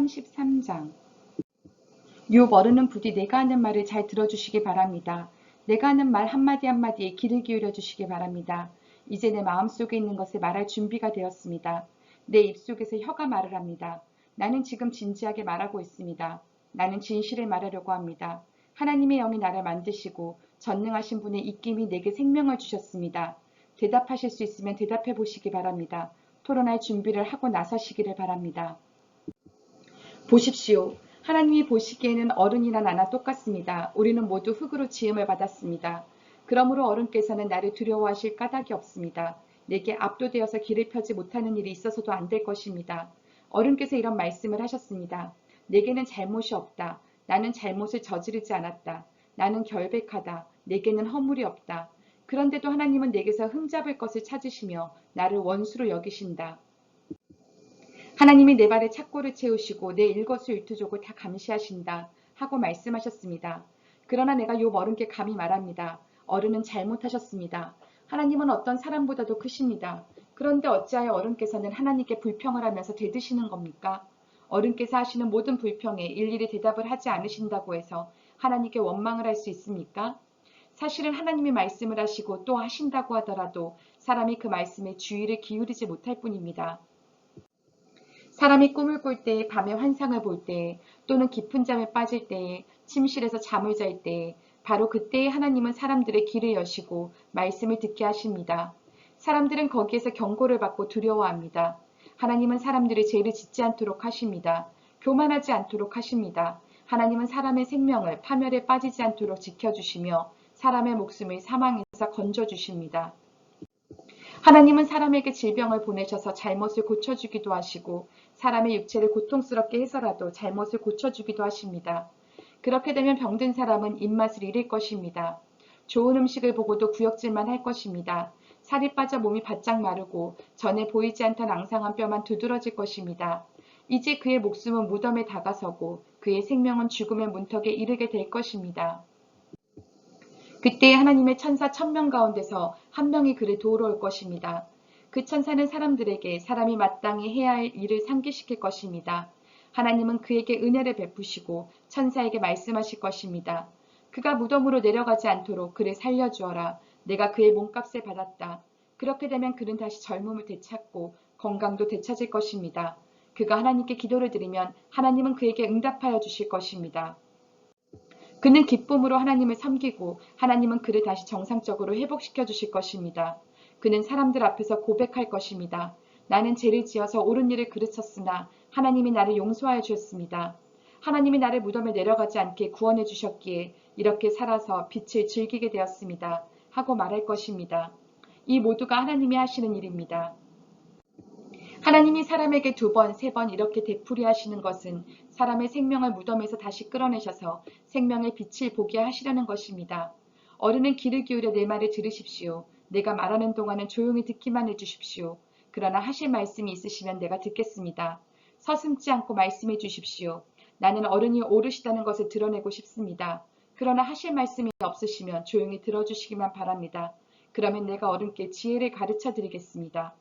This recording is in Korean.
33장 욥 어른은 부디 내가 하는 말을 잘 들어주시기 바랍니다. 내가 하는 말 한마디 한마디에 귀를 기울여 주시기 바랍니다. 이제 내 마음속에 있는 것을 말할 준비가 되었습니다. 내 입속에서 혀가 말을 합니다. 나는 지금 진지하게 말하고 있습니다. 나는 진실을 말하려고 합니다. 하나님의 영이 나를 만드시고 전능하신 분의 입김이 내게 생명을 주셨습니다. 대답하실 수 있으면 대답해 보시기 바랍니다. 토론할 준비를 하고 나서시기를 바랍니다. 보십시오. 하나님이 보시기에는 어른이나 나나 똑같습니다. 우리는 모두 흙으로 지음을 받았습니다. 그러므로 어른께서는 나를 두려워하실 까닭이 없습니다. 내게 압도되어서 길을 펴지 못하는 일이 있어서도 안 될 것입니다. 어른께서 이런 말씀을 하셨습니다. 내게는 잘못이 없다. 나는 잘못을 저지르지 않았다. 나는 결백하다. 내게는 허물이 없다. 그런데도 하나님은 내게서 흠잡을 것을 찾으시며 나를 원수로 여기신다. 하나님이 내 발에 착고를 채우시고 내 일거수일투족을 다 감시하신다 하고 말씀하셨습니다. 그러나 내가 요 어른께 감히 말합니다. 어른은 잘못하셨습니다. 하나님은 어떤 사람보다도 크십니다. 그런데 어찌하여 어른께서는 하나님께 불평을 하면서 대드시는 겁니까? 어른께서 하시는 모든 불평에 일일이 대답을 하지 않으신다고 해서 하나님께 원망을 할 수 있습니까? 사실은 하나님이 말씀을 하시고 또 하신다고 하더라도 사람이 그 말씀에 주의를 기울이지 못할 뿐입니다. 사람이 꿈을 꿀 때, 밤에 환상을 볼 때, 또는 깊은 잠에 빠질 때에, 침실에서 잠을 잘 때, 바로 그때에 하나님은 사람들의 길을 여시고 말씀을 듣게 하십니다. 사람들은 거기에서 경고를 받고 두려워합니다. 하나님은 사람들이 죄를 짓지 않도록 하십니다. 교만하지 않도록 하십니다. 하나님은 사람의 생명을 파멸에 빠지지 않도록 지켜주시며 사람의 목숨을 사망에서 건져주십니다. 하나님은 사람에게 질병을 보내셔서 잘못을 고쳐주기도 하시고 사람의 육체를 고통스럽게 해서라도 잘못을 고쳐주기도 하십니다. 그렇게 되면 병든 사람은 입맛을 잃을 것입니다. 좋은 음식을 보고도 구역질만 할 것입니다. 살이 빠져 몸이 바짝 마르고 전에 보이지 않던 앙상한 뼈만 두드러질 것입니다. 이제 그의 목숨은 무덤에 다가서고 그의 생명은 죽음의 문턱에 이르게 될 것입니다. 그때 하나님의 천사 천명 가운데서 한 명이 그를 도우러 올 것입니다. 그 천사는 사람들에게 사람이 마땅히 해야 할 일을 상기시킬 것입니다. 하나님은 그에게 은혜를 베푸시고 천사에게 말씀하실 것입니다. 그가 무덤으로 내려가지 않도록 그를 살려주어라. 내가 그의 몸값을 받았다. 그렇게 되면 그는 다시 젊음을 되찾고 건강도 되찾을 것입니다. 그가 하나님께 기도를 드리면 하나님은 그에게 응답하여 주실 것입니다. 그는 기쁨으로 하나님을 섬기고 하나님은 그를 다시 정상적으로 회복시켜 주실 것입니다. 그는 사람들 앞에서 고백할 것입니다. 나는 죄를 지어서 옳은 일을 그르쳤으나 하나님이 나를 용서하여 주셨습니다. 하나님이 나를 무덤에 내려가지 않게 구원해 주셨기에 이렇게 살아서 빛을 즐기게 되었습니다. 하고 말할 것입니다. 이 모두가 하나님이 하시는 일입니다. 하나님이 사람에게 두 번, 세 번 이렇게 되풀이 하시는 것은 사람의 생명을 무덤에서 다시 끌어내셔서 생명의 빛을 보게 하시려는 것입니다. 어른은 귀를 기울여 내 말을 들으십시오. 내가 말하는 동안은 조용히 듣기만 해주십시오. 그러나 하실 말씀이 있으시면 내가 듣겠습니다. 서슴지 않고 말씀해 주십시오. 나는 어른이 오르시다는 것을 드러내고 싶습니다. 그러나 하실 말씀이 없으시면 조용히 들어주시기만 바랍니다. 그러면 내가 어른께 지혜를 가르쳐 드리겠습니다.